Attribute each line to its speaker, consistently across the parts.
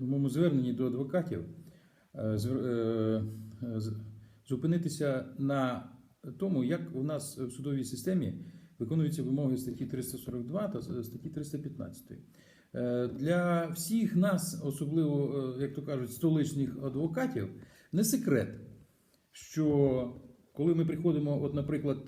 Speaker 1: моєму зверненні до адвокатів е, е, зупинитися на тому, як у нас в судовій системі виконуються вимоги статті 342 та статті 315. Е, Для всіх нас, особливо, як то кажуть, столичних адвокатів, не секрет, що коли ми приходимо, от, наприклад,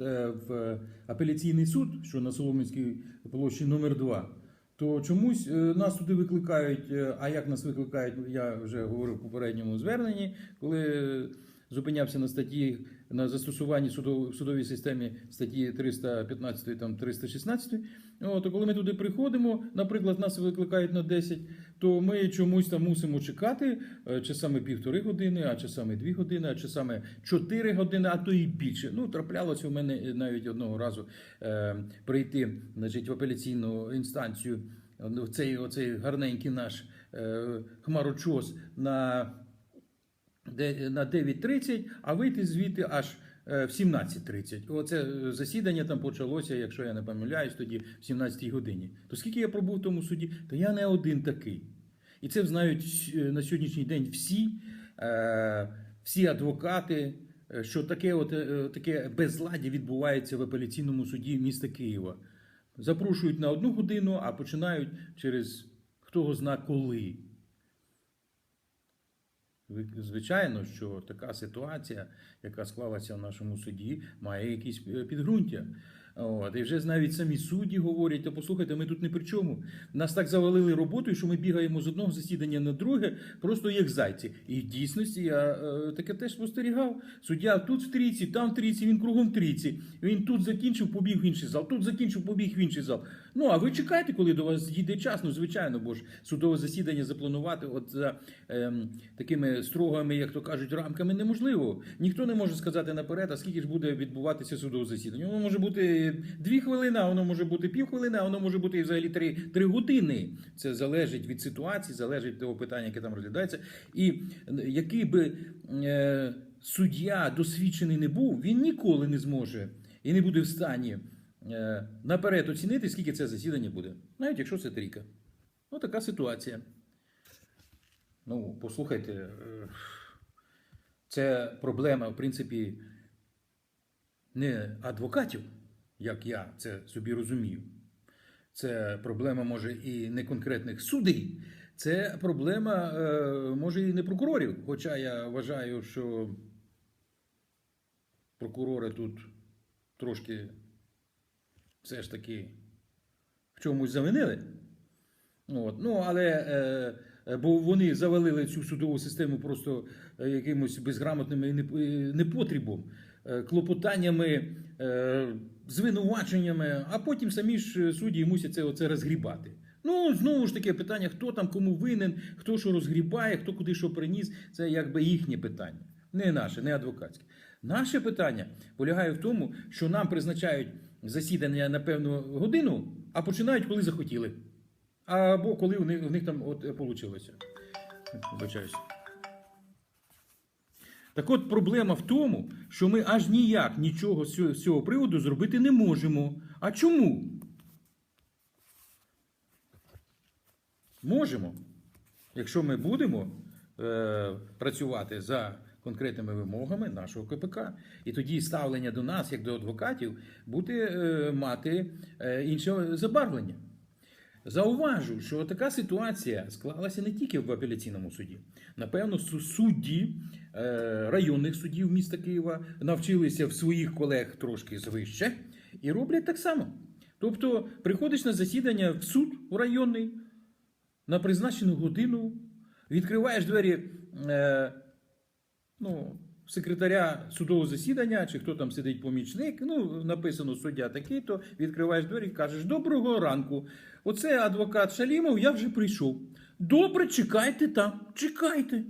Speaker 1: в апеляційний суд, що на Солом'янській площі номер 2 то чомусь е, нас туди викликають. е, А як нас викликають, я вже говорив в попередньому зверненні, коли зупинявся на статті на застосуванні в судовій системі статті 315 там 316. От, то коли ми туди приходимо, наприклад, нас викликають на 10, то ми чомусь там мусимо чекати е, часами півтори години, а часами дві години, а часами чотири години, а то і більше. Ну, траплялося в мене навіть одного разу е, прийти значить, в апеляційну інстанцію в цей оцей гарненький наш е, хмарочос на, на 9.30, а вийти звідти аж в 17.30. Оце е, засідання там почалося, якщо я не помиляюсь, тоді в 17 годині. То скільки я пробув в тому суді, то я не один такий. І це знають е, на сьогоднішній день всі, е, всі адвокати, е, що таке, от, е, таке безладдя відбувається в апеляційному суді міста Києва. Запрошують на одну годину, а починають через хто зна коли. Ви- Звичайно, що така ситуація, яка склалася в нашому суді, має якісь е, підґрунтя. От, і вже навіть самі судді говорять, та послухайте, ми тут не при чому. Нас так завалили роботою, що ми бігаємо з одного засідання на друге, просто як зайці. І в дійсності я е, таке теж спостерігав. Суддя тут в трійці, там в трійці, він кругом в трійці. Він тут закінчив, побіг в інший зал, тут закінчив, побіг в інший зал. Ну а ви чекаєте, коли до вас дійде час? Ну, звичайно, бо ж судове засідання запланувати от за ем, такими строгими, як то кажуть, рамками неможливо. Ніхто не може сказати наперед, а скільки ж буде відбуватися судове засідання. Воно може бути дві хвилини, а воно може бути півхвилини, а воно може бути і взагалі три, три години. Це залежить від ситуації, залежить від того питання, яке там розглядається. І який би е, суддя досвідчений не був, він ніколи не зможе і не буде в стані е, наперед оцінити, скільки це засідання буде, навіть якщо це трійка. Ну, така ситуація. Ну, послухайте, е, це проблема, в принципі, не адвокатів, як я це собі розумію. Це проблема, може, і не конкретних судей, це проблема, е, може, і не прокурорів. Хоча я вважаю, що прокурори тут трошки все ж таки в чомусь завинили. От. Ну, але е, е, бо вони завалили цю судову систему просто якимось безграмотним непотрібом, клопотаннями, звинуваченнями, а потім самі ж судді мусять це оце розгрібати. Ну, знову ж таки, питання, хто там кому винен, хто що розгрібає, хто куди що приніс, це якби їхнє питання. Не наше, не адвокатське. Наше питання полягає в тому, що нам призначають засідання на певну годину, а починають, коли захотіли. Або коли у них, у них там от вийшло. Вибачаюсь. Так от проблема в тому, що ми аж ніяк нічого з цього- приводу зробити не можемо. А чому? Можемо. Якщо ми будемо е, працювати за конкретними вимогами нашого КПК, і тоді ставлення до нас, як до адвокатів, буде е, мати е, інше забарвлення. Зауважу, що така ситуація склалася не тільки в апеляційному суді. Напевно, судді е, районних судів міста Києва навчилися в своїх колег трошки звище і роблять так само. Тобто, приходиш на засідання в суд у районний на призначену годину, відкриваєш двері е, ну, секретаря судового засідання, чи хто там сидить помічник, ну, написано суддя такий-то, відкриваєш двері і кажеш: Доброго ранку. Оце адвокат Шалімов, я вже прийшов. Добре, чекайте там, чекайте.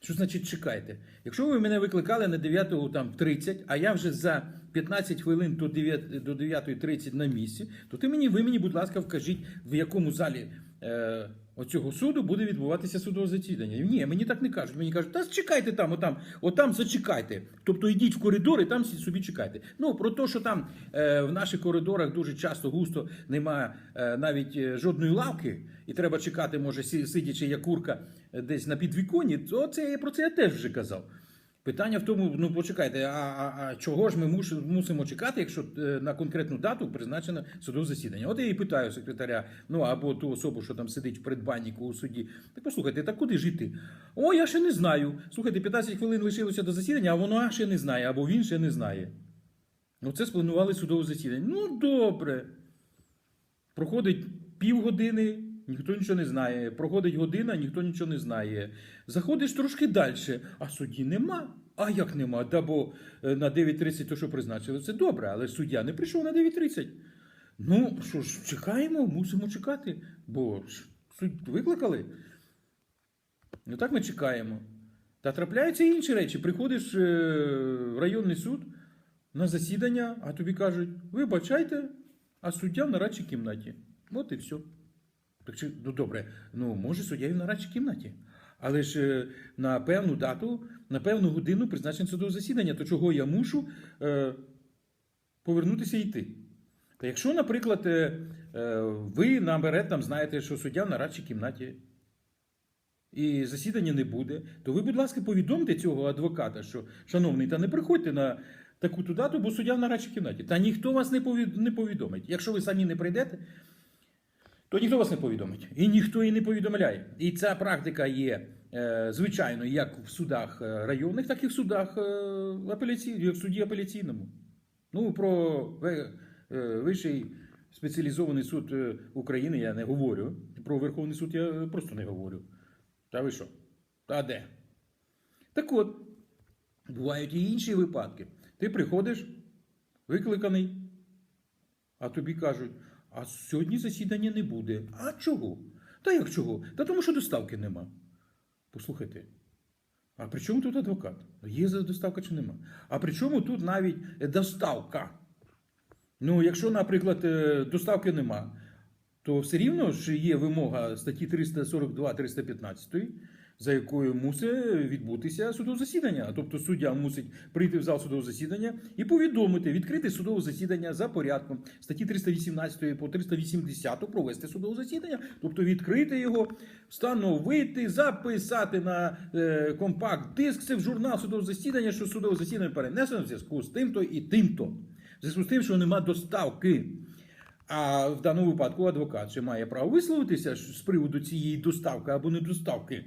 Speaker 1: Що значить чекайте? Якщо ви мене викликали на 9 там, 30, а я вже за 15 хвилин до 9, до 9.30 на місці, то ти мені, ви мені, будь ласка, вкажіть, в якому залі е, оцього суду буде відбуватися судове засідання. Ні, мені так не кажуть. Мені кажуть, та чекайте там, отам, отам зачекайте. Тобто йдіть в коридор і там собі чекайте. Ну про те, що там е, в наших коридорах дуже часто густо немає е, навіть е, жодної лавки, і треба чекати, може, сидячи як курка е, десь на підвіконі, то це про це я теж вже казав. Питання в тому, ну почекайте, а, а, а чого ж ми мусимо чекати, якщо е, на конкретну дату призначено судове засідання? От я і питаю секретаря, ну або ту особу, що там сидить в предбанніку у суді. Так послухайте, так куди ж іти? О, я ще не знаю. Слухайте, 15 хвилин лишилося до засідання, а воно ще не знає, або він ще не знає. Ну, це спланували судове засідання. Ну, добре. Проходить півгодини, ніхто нічого не знає. Проходить година, ніхто нічого не знає. Заходиш трошки далі, а судді нема. А як нема? Да бо е, на 9.30 то, що призначили, це добре, але суддя не прийшов на 9.30. Ну, що ж, чекаємо, мусимо чекати, бо ж суддю викликали. Ну так ми чекаємо. Та трапляються і інші речі. Приходиш е, в районний суд на засідання, а тобі кажуть, вибачайте, а суддя в нарадчій кімнаті. От і все. Так чи, ну добре, ну може суддя і в нарадчій кімнаті. Але ж е, на певну дату, на певну годину призначено судове засідання, то чого я мушу е, повернутися і йти? Та якщо, наприклад, е, е, ви наперед там знаєте, що суддя в нарадчій кімнаті і засідання не буде, то ви, будь ласка, повідомте цього адвоката, що, шановний, та не приходьте на таку ту дату, бо суддя в нарадчій кімнаті. Та ніхто вас не повідомить. Якщо ви самі не прийдете, то ніхто вас не повідомить. І ніхто і не повідомляє. І ця практика є, е, звичайно, як в судах е, районних, так і в судах е, апеляційних, в суді апеляційному. Ну, про Вищий спеціалізований суд України я не говорю. Про Верховний суд я просто не говорю. Та ви що? Та де? Так от, бувають і інші випадки. Ти приходиш, викликаний, а тобі кажуть, а сьогодні засідання не буде. А чого? Та як чого? Та тому, що доставки нема. Послухайте. А при чому тут адвокат? Є доставка чи нема? А при чому тут навіть е, доставка? Ну, якщо, наприклад, е, доставки нема, то все рівно ж є вимога статті 342-315, за якою мусить відбутися судове засідання. Тобто суддя мусить прийти в зал судового засідання і повідомити, відкрити судове засідання за порядком статті 318 по 380 провести судове засідання, тобто відкрити його, встановити, записати на е, компакт-диск це в журнал судового засідання, що судове засідання перенесено в зв'язку з тим-то і тим-то. В зв'язку з тим, що нема доставки. А в даному випадку адвокат ще має право висловитися з приводу цієї доставки або недоставки.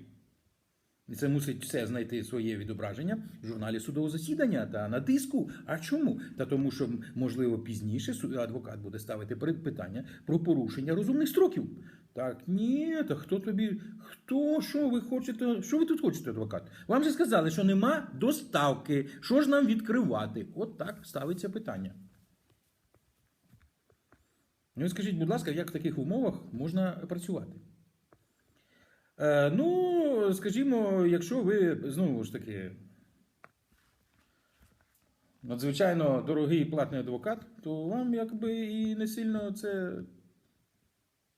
Speaker 1: Це мусить все знайти своє відображення в журналі судового засідання та на диску. А чому? Та тому, що можливо пізніше адвокат буде ставити питання про порушення розумних строків. Так, ні, та хто тобі, хто, що ви хочете, що ви тут хочете, адвокат? Вам же сказали, що нема доставки. Що ж нам відкривати? От так ставиться питання. Ну скажіть, будь ласка, як в таких умовах можна працювати? Е, ну, скажімо, якщо ви знову ж таки надзвичайно дорогий платний адвокат, то вам якби і не сильно це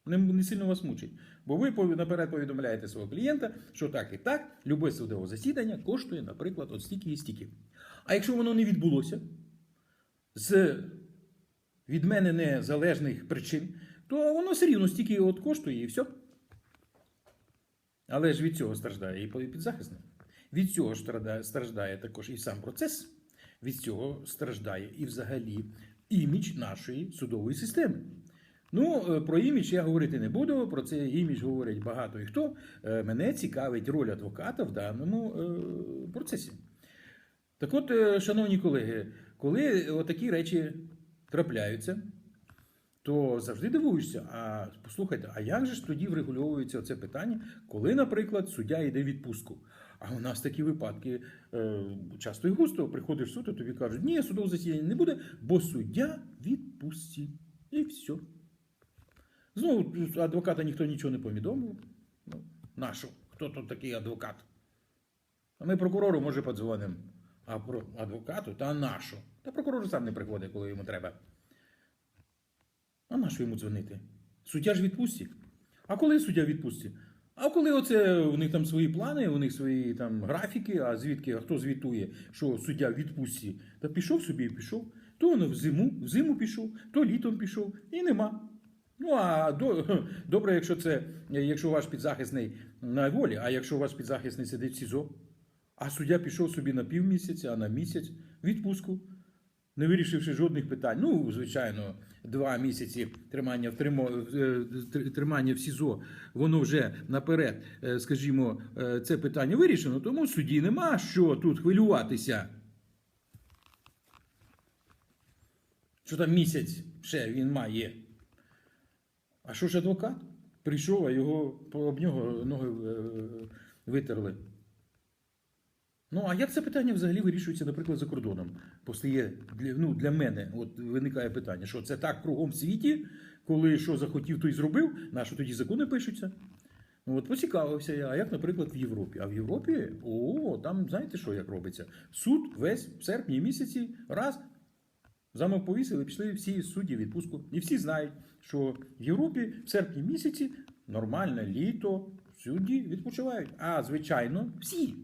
Speaker 1: не, не сильно вас мучить. Бо ви наперед повідомляєте свого клієнта, що так і так, любе судове засідання коштує, наприклад, от стільки і стільки. А якщо воно не відбулося з від мене незалежних причин, то воно все рівно стільки от коштує і все. Але ж від цього страждає і підзахисник. Від цього страждає, також і сам процес. Від цього страждає і взагалі імідж нашої судової системи. Ну, е, про імідж я говорити не буду. Про це імідж говорять багато і хто. Е, Мене цікавить роль адвоката в даному е, процесі. Так от, шановні колеги, коли отакі речі трапляються, то завжди дивуєшся. А послухайте, а як же ж тоді врегульовується це питання, коли, наприклад, суддя йде в відпустку? А у нас такі випадки е, часто і густо приходиш в суд, і тобі кажуть, ні, судове засідання не буде, бо суддя відпустці. І все. Знову адвоката ніхто нічого не повідомив. Ну, нашу, хто тут такий адвокат? А ми прокурору, може, подзвонимо. А про адвокату та нашу. Та прокурор сам не приходить, коли йому треба. А на що йому дзвонити? Суддя ж відпустці. А коли суддя відпустці? А коли оце у них там свої плани, у них свої там графіки, а звідки, а хто звітує, що суддя в відпустці, та пішов собі і пішов. То воно в зиму, в зиму пішов, то літом пішов, і нема. Ну а до, добре, якщо це якщо ваш підзахисний на волі, а якщо ваш підзахисний сидить в СІЗО, а суддя пішов собі на півмісяця, а на місяць відпустку, не вирішивши жодних питань. Ну, звичайно, два місяці тримання в тримо- е, тримання в СІЗО, воно вже наперед, е, скажімо, е, це питання вирішено, тому судді нема що тут хвилюватися. Що там місяць ще він має. А що ж адвокат? Прийшов, а його об нього ноги е, витерли. Ну, а як це питання взагалі вирішується, наприклад, за кордоном? Постає для, ну, для мене, от виникає питання, що це так кругом в світі, коли що захотів, то й зробив, на що тоді закони пишуться? Ну, от поцікавився я, а як, наприклад, в Європі? А в Європі, о, там знаєте, що як робиться? Суд весь в серпні місяці, раз, Замок повісили, пішли всі судді відпустку. І всі знають, що в Європі в серпні місяці нормальне літо, судді відпочивають. А звичайно, всі.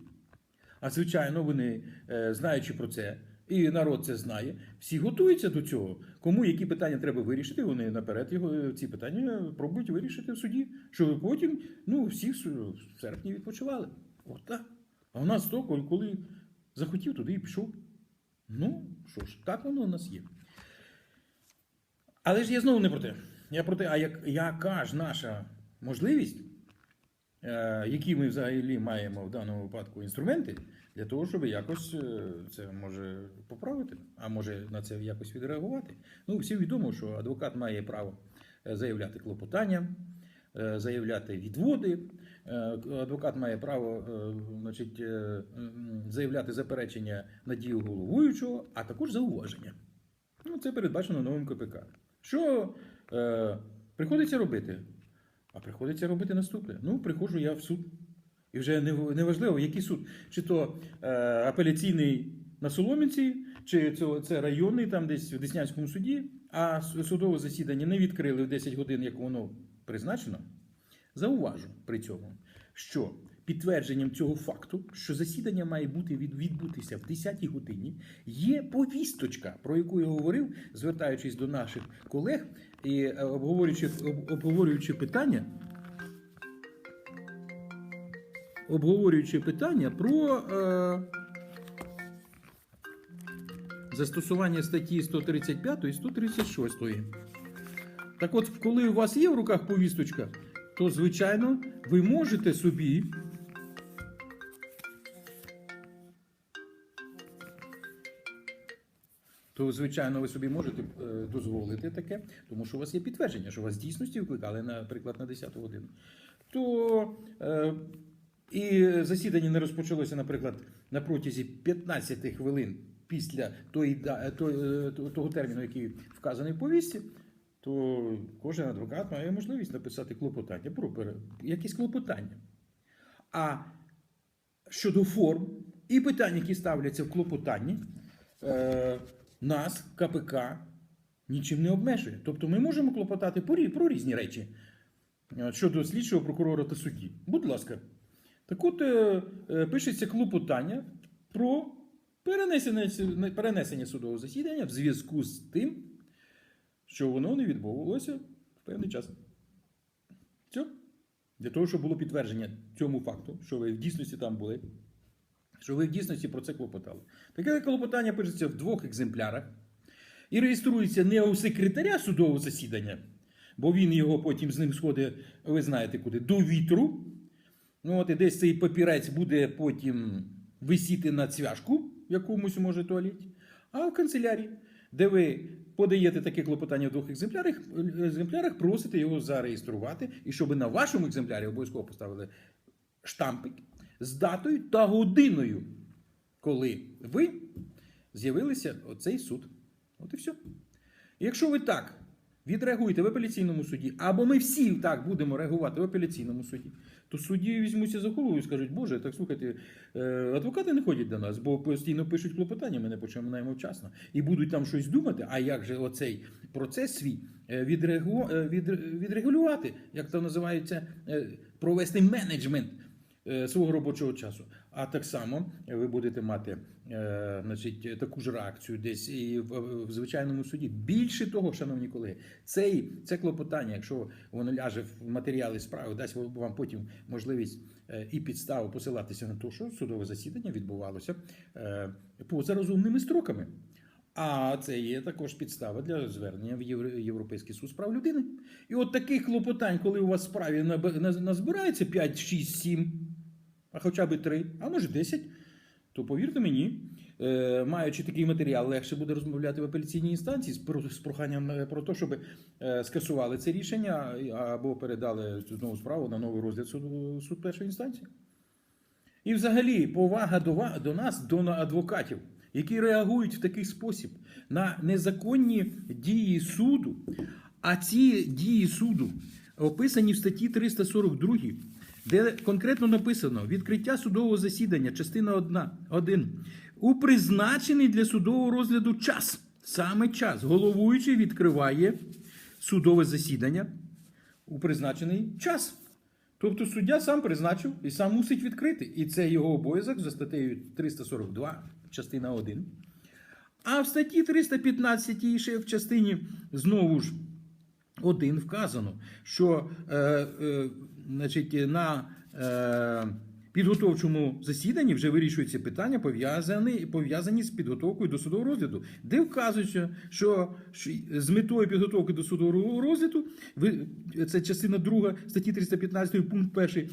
Speaker 1: А звичайно, вони, е, знаючи про це, і народ це знає, всі готуються до цього. Кому які питання треба вирішити, вони наперед його ці питання пробують вирішити в суді, щоб потім ну, всі в серпні відпочивали. От так. А у нас то, коли- захотів, туди і пішов. Ну, що ж, так воно у нас є. Але ж я знову не про те. Я про те, а як, яка ж наша можливість, е, які ми взагалі маємо в даному випадку інструменти, для того, щоб якось е, це може поправити, а може на це якось відреагувати. Ну, всім відомо, що адвокат має право е, заявляти клопотання, е, заявляти відводи. Е, Адвокат має право е, значить, е, заявляти заперечення на дію головуючого, а також зауваження. Ну, це передбачено новим КПК. Що е, приходиться робити? А приходиться робити наступне. Ну, приходжу я в суд. І вже не, неважливо, який суд. Чи то е, апеляційний на Соломінці, чи це, це районний там десь в Деснянському суді, а судове засідання не відкрили в 10 годин, як воно призначено. Зауважу при цьому, що підтвердженням цього факту, що засідання має бути від, відбутися в 10-й годині, є повісточка, про яку я говорив, звертаючись до наших колег і е, обговорюючи, об- обговорюючи питання. Обговорюючи питання про е, застосування статті 135 і 136. Так от, коли у вас є в руках повісточка, то, звичайно, ви можете собі. То, звичайно, ви собі можете е, дозволити таке, тому що у вас є підтвердження, що вас дійсності викликали, наприклад, на 10 годину. То е, і засідання не розпочалося, наприклад, на протязі 15 хвилин після тої, то- е, того терміну, який вказаний в повісті, то кожен адвокат має можливість написати клопотання про якісь клопотання. А щодо форм і питань, які ставляться в клопотанні, е, нас, КПК, нічим не обмежує. Тобто ми можемо клопотати по про різні речі е, щодо слідчого прокурора та судді. Будь ласка. Так от е, е, пишеться клопотання про перенесення, перенесення судового засідання в зв'язку з тим, що воно не відбувалося в певний час. Все. Для того, щоб було підтвердження цьому факту, що ви в дійсності там були, що ви в дійсності про це клопотали. Таке клопотання пишеться в двох екземплярах і реєструється не у секретаря судового засідання, бо він його потім з ним сходить, ви знаєте куди, до вітру. Ну, от і десь цей папірець буде потім висіти на цвяшку в якомусь може туалеті, а в канцелярії, де ви подаєте таке клопотання в двох екземплярах, екземплярах просите його зареєструвати, і щоб на вашому екземплярі обов'язково поставили штампик з датою та годиною, коли ви з'явилися оцей суд. От і все. Якщо ви так відреагуєте в апеляційному суді, або ми всі так будемо реагувати в апеляційному суді, то судді візьмуться за голову і скажуть, Боже, так слухайте, е, адвокати не ходять до нас, бо постійно пишуть клопотання, ми не починаємо вчасно. І будуть там щось думати, а як же оцей процес свій е, відрегу- е, від- відрегулювати, як то називається, провести менеджмент свого робочого часу. А так само е, ви будете мати е, значить, таку ж реакцію десь і в, звичайному суді. Більше того, шановні колеги, цей, це клопотання, якщо воно ляже в матеріали справи, дасть вам потім можливість е, і підставу посилатися на те, що судове засідання відбувалося е, поза розумними строками. А це є також підстава для звернення в Європейський суд з прав людини. І от таких клопотань, коли у вас в справі назбирається 5, 6, 7, а хоча б 3, а може 10, то повірте мені, е, маючи такий матеріал, легше буде розмовляти в апеляційній інстанції з проханням е, про те, щоб е, скасували це рішення або передали знову справу на новий розгляд суду, суд першої інстанції. І взагалі повага до, до нас, до адвокатів, які реагують в такий спосіб на незаконні дії суду. А ці дії суду описані в статті 342, де конкретно написано відкриття судового засідання, частина 1, у призначений для судового розгляду час. Саме час. Головуючий відкриває судове засідання у призначений час. Тобто суддя сам призначив і сам мусить відкрити. І це його обов'язок за статтею 342, частина 1. А в статті 315 і ще в частині знову ж 1 вказано, що е, е, значить, на е, підготовчому засіданні вже вирішуються питання, пов'язані, пов'язані з підготовкою до судового розгляду, де вказується, що, з метою підготовки до судового розгляду, це частина 2 статті 315 пункт 1,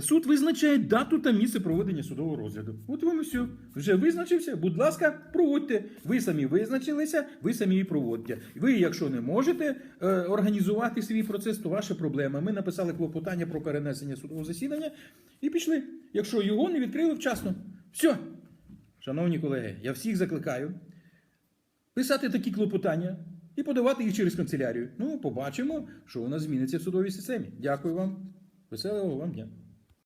Speaker 1: суд визначає дату та місце проведення судового розгляду. От вам і все. Вже визначився, будь ласка, проводьте. Ви самі визначилися, ви самі і проводьте. Ви, якщо не можете е, організувати свій процес, то ваша проблема. Ми написали клопотання про перенесення судового засідання і пішли. Якщо його не відкрили вчасно. Все. Шановні колеги, я всіх закликаю писати такі клопотання і подавати їх через канцелярію. Ну, побачимо, що у нас зміниться в судовій системі. Дякую вам. Веселого вам дня.